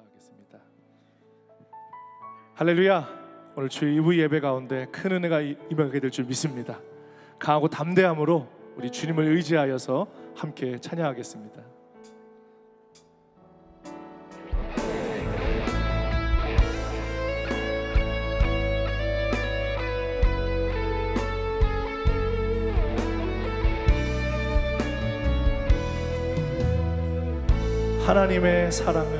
감사하겠습니다. 할렐루야. 오늘 주의 이부 예배 가운데 큰 은혜가 이- 임하게 될 줄 믿습니다. 강하고 담대함으로 우리 주님을 의지하여서 함께 찬양하겠습니다. 하나님의 사랑은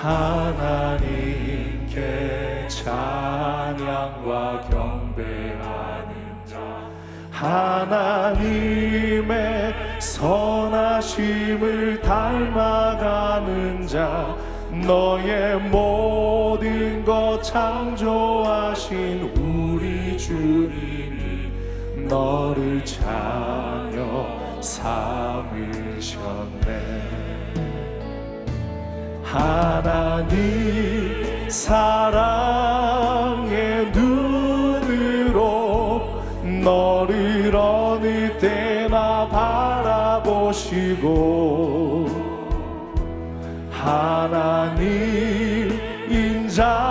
하나님께 찬양과 경배하는 자. 하나님의 선하심을 닮아가는 자. 너의 모든 것 창조하신 우리 주님이 너를 자녀 삼 하나님 사랑의 눈으로 너를 어느 때나 바라보시고 하나님 인자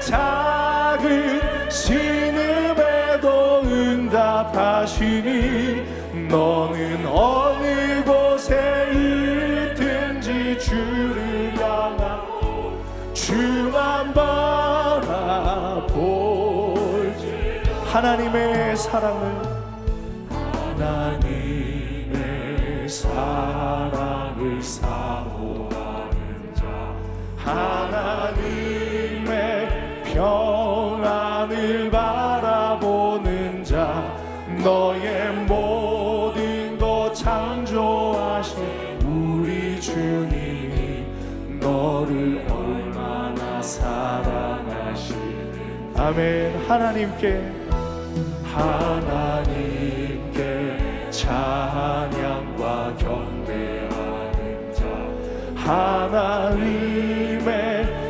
작은 신음에도 응답하시니 너는 어느 곳에 있든지 주를 향하고 주만 바라볼지 하나님의 사랑을 하나님의 사랑을 사모하는 자 하나님의 평안을 바라보는 자 너의 모든 것 창조하신 우리 주님이 너를 얼마나 사랑하시는 아멘. 하나님께 하나님께 찬양과 경배하는 자 하나님의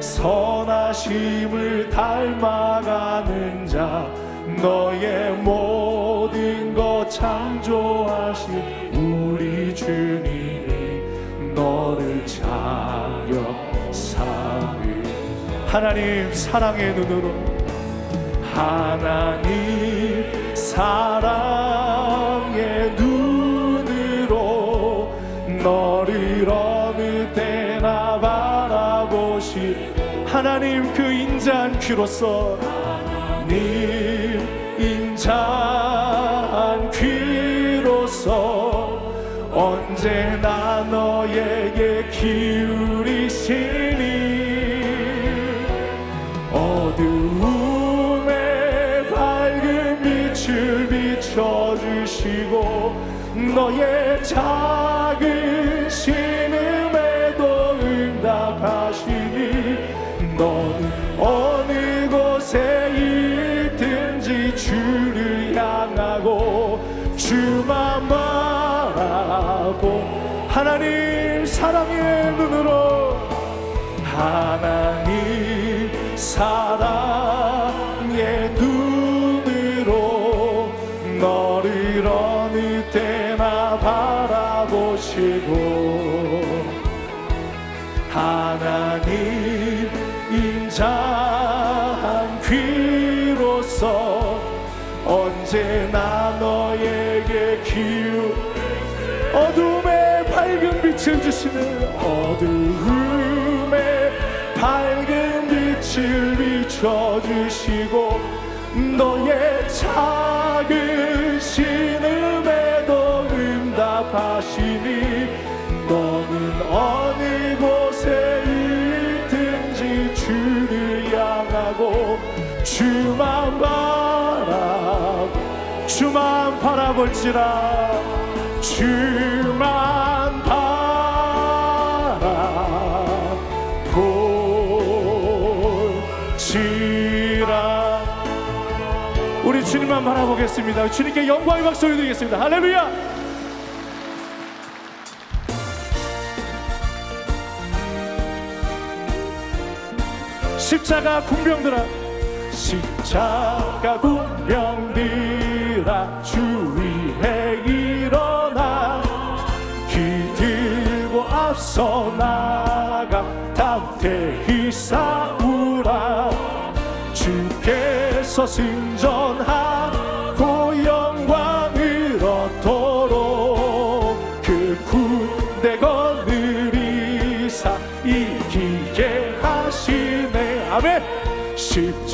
선 하심을 닮아가는 자 너의 모든 것 창조하신 우리 주님이 너를 자녀 삼을 하나님 사랑의 눈으로 하나님 사랑 귀로서 하나님 인자한 귀로서 언제나 너에게 기울이시니 어두움에 밝은 빛을 비춰주시고 너의 작 하 빛을 비춰주시고 너의 작은 신음에도 응답하시니 너는 어느 곳에 있든지 주를 향하고 주만 바라 주만 바라볼지라 주만 우리 주님만 바라보겠습니다. 주님께 영광의 박수 올려드리겠습니다. 할렐루야! 십자가 군병들아 십자가 군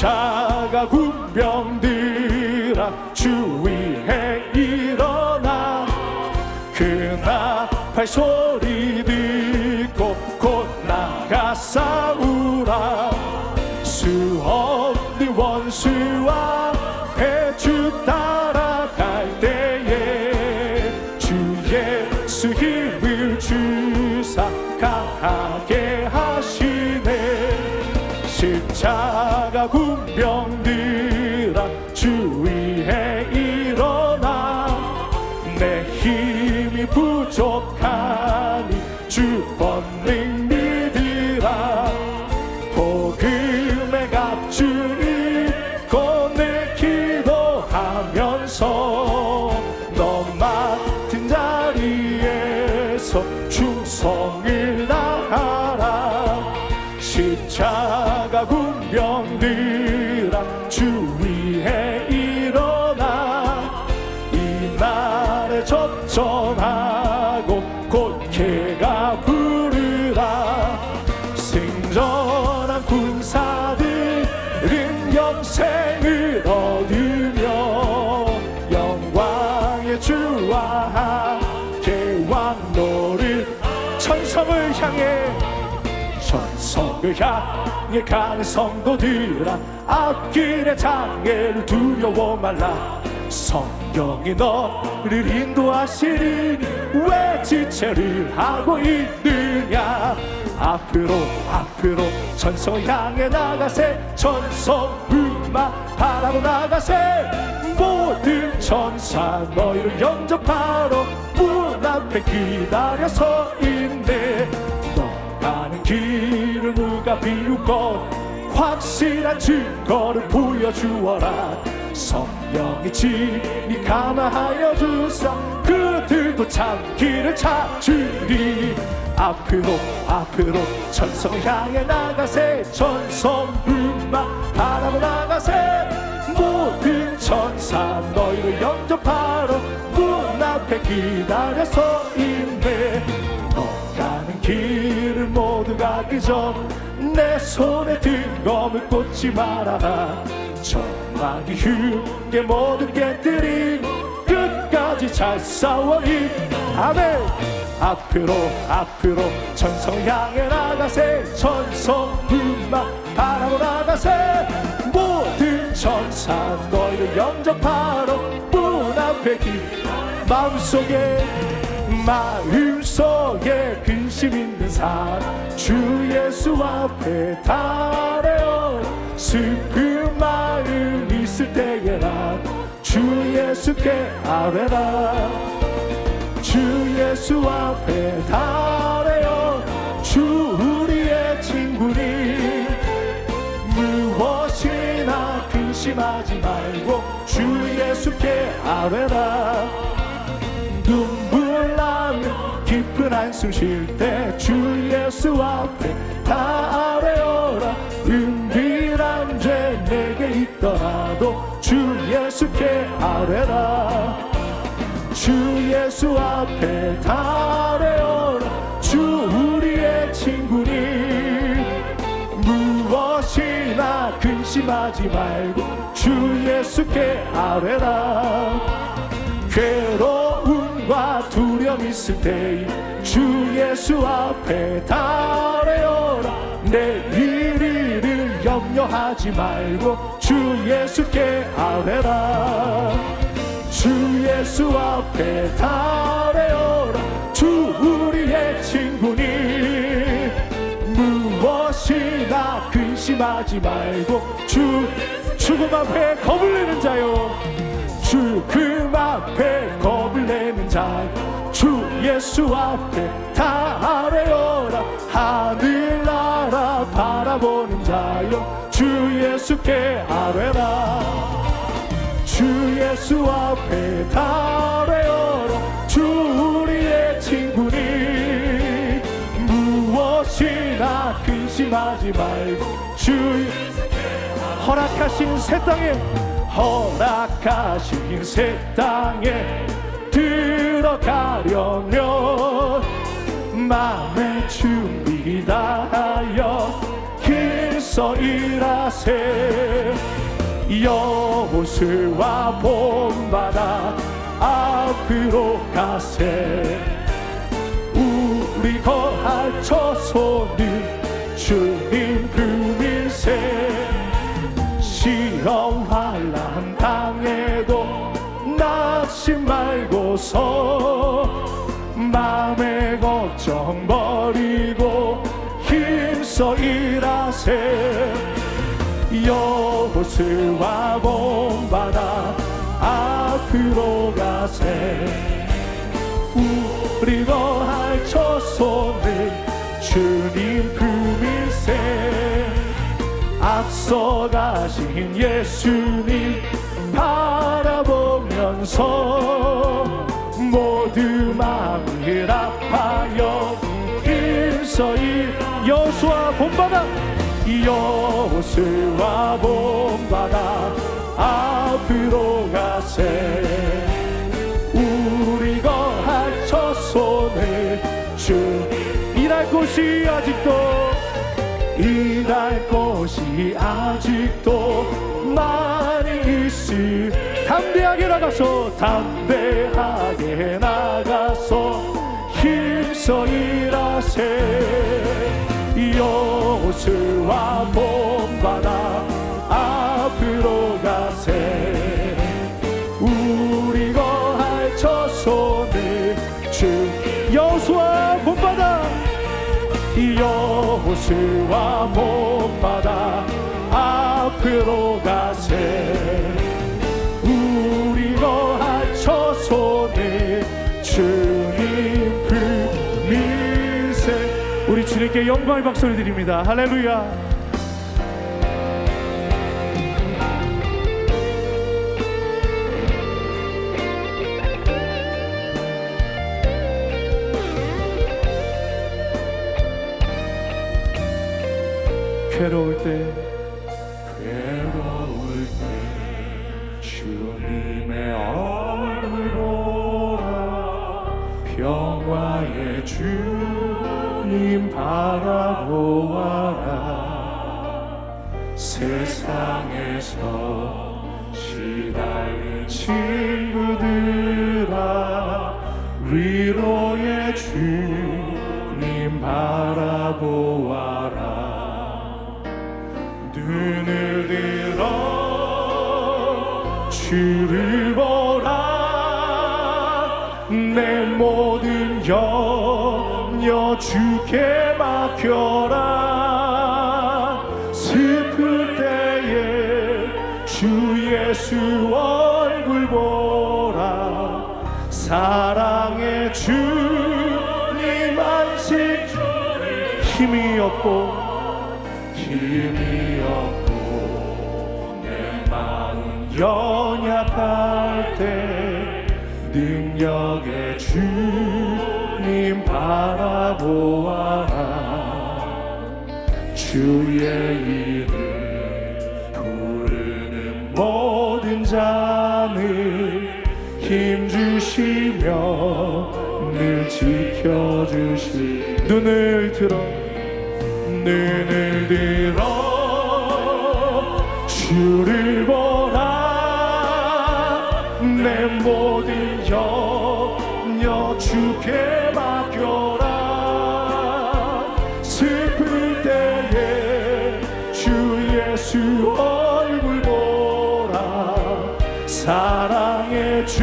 십자가 군병들아 주 위에 일어나. 그 나팔 소리 듣고 곧 나가 싸우라. 수 없는 원수와 해주 따라갈 때에 주 예수 힘을 주사 강하게 자리에서 충성을 다하라. 십자가 군병들아 주 천성을 향해. 천성을 향해 가는 성도들아 앞길의 장애를 두려워 말라. 성령이 너를 인도하시니 왜 지체를 하고 있느냐? 앞으로 앞으로 천성을 향해 나가세. 천성 음악 바라고 나가세 모든 천사 너희를 영접하러 문 앞에 기다려 서 있네. 너 가는 길을 누가 비우고 확실한 증거를 보여주어라. 성령이 진이 감화하여 주사 그들도 참 길을 찾으리. 앞으로 앞으로 천성을 향해 나가세. 천성 음악 바라고 나가세. 모 든 천사 너희를 영접하러 문 앞에 기다려 서 있네. 너 가는 길을 모두가 그저 내 손에 든 검을 꽂지 말아라. 전망이 흉게 모든 개들이 끝까지 잘 싸워 이 아멘. 앞으로 앞으로 천성 향해 나가세. 천성 음악 바라고 나가세 천사 너희를 영접하러 문 앞에 기 마음속에 마음속에 근심 있는 사람 주 예수 앞에 달래어 슬픈 마음 있을 때에나 주 예수께 아뢰라. 주 예수 앞에 달래 근심하지 말고 주 예수께 아뢰라. 눈물 나면 깊은 한숨 쉴 때 주 예수 앞에 다 아뢰어라. 은밀한 죄 내게 있더라도 주 예수께 아뢰라. 주 예수 앞에 다 아뢰어라. 주 우리의 친구니. 무엇이나 근심하지 말고 주 예수께 아뢰라. 괴로움과 두려움 있을 때 주 예수 앞에 달려라. 내일을 염려하지 말고 주 예수께 아뢰라. 주 예수 앞에 달려라. 주 우리의 친구니. 무엇이나 근심하지 말고 주 죽음 앞에 겁을 내는 자요. 죽음 앞에 겁을 내는 자주 예수 앞에 달려라. 하늘나라 바라보는 자요. 주 예수께 아뢰라. 주 예수 앞에 달려라. 주 우리의 친구니. 무엇이나 근심하지 말고 주 허락하신 새 땅에 허락하신 새 땅에 들어가려면 마음의 준비 다하여 힘써 일하세. 여호수와 본바다 앞으로 가세. 우리 거할 처소는 힘써 일하세. 여호수와 본바다 앞으로 가세. 우리 거할 처소는 주님 품일세. 앞서 가신 예수님 바라보면서 모두 마음을 아파요. 힘써 일 여수와 본바다 여호수와 본바다 앞으로 가세. 우리 거할 처소는 주 일할 곳이 아직도 일할 곳이 아직도 많이 있을. 담대하게 나가서 담대하게 본바다 앞으로 가세. 우리 거할 처소는 주님 품일세. 우리 주님께 영광의 박수를 드립니다. 할렐루야 괴로울 때. 괴로울 때 주님의 얼굴 보라 평화의 주님 바라보아라. 세상에서 시달린 친구들 염려 주께 맡겨라. 슬플 때에 주 예수 얼굴 보라. 사랑의 주님 안식. 힘이 없고 힘이 없고 내 마음 연약할 때 능력의 주 님 바라보아라. 주의 이름 부르는 모든 자는 힘 주시며 늘 지켜주시 눈을 들어 눈을 들어. 주를 보라. 내 모든 염려 주께 주 얼굴 보라. 사랑의 주.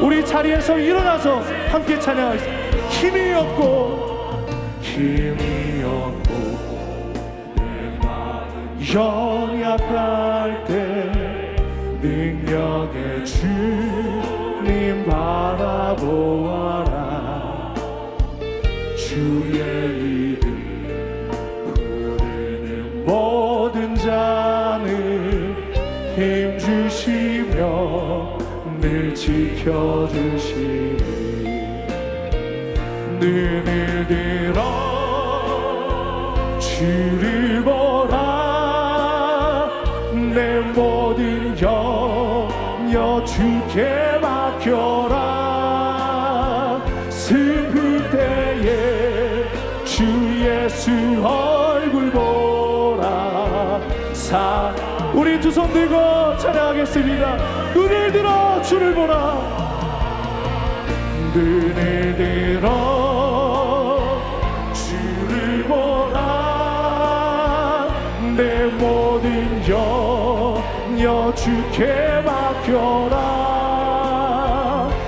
우리 자리에서 일어나서 함께 찬양하겠습니다. 힘이 없고 힘이 없고 내 마음 연약할 때 능력의 주님 바라보아라. 주의 늘 지켜주시니 눈을 들어 주를 보라. 내 모든 염려 주께 맡겨라. 슬플 때에 주 예수 얼굴 보라. 사 우리 두 손 들고 찬양하겠습니다. 눈을 들어 주를 보라. 눈을 들어 주를 보라. 내 모든 염려 주께 맡겨라.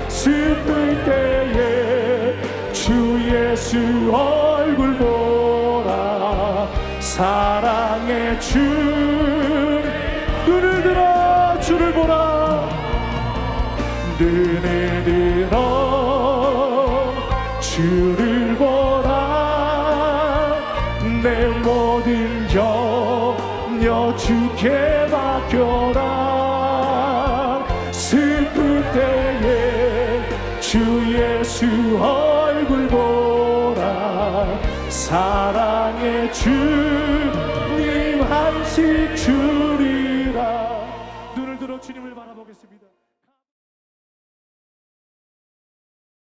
슬플 때에 주 예수 얼굴 보라. 사랑의 주 들어 주를 보라 내 모든 염려 주께 맡겨라. 슬플 때에 주 예수 얼굴 보라. 사랑의 주님 한식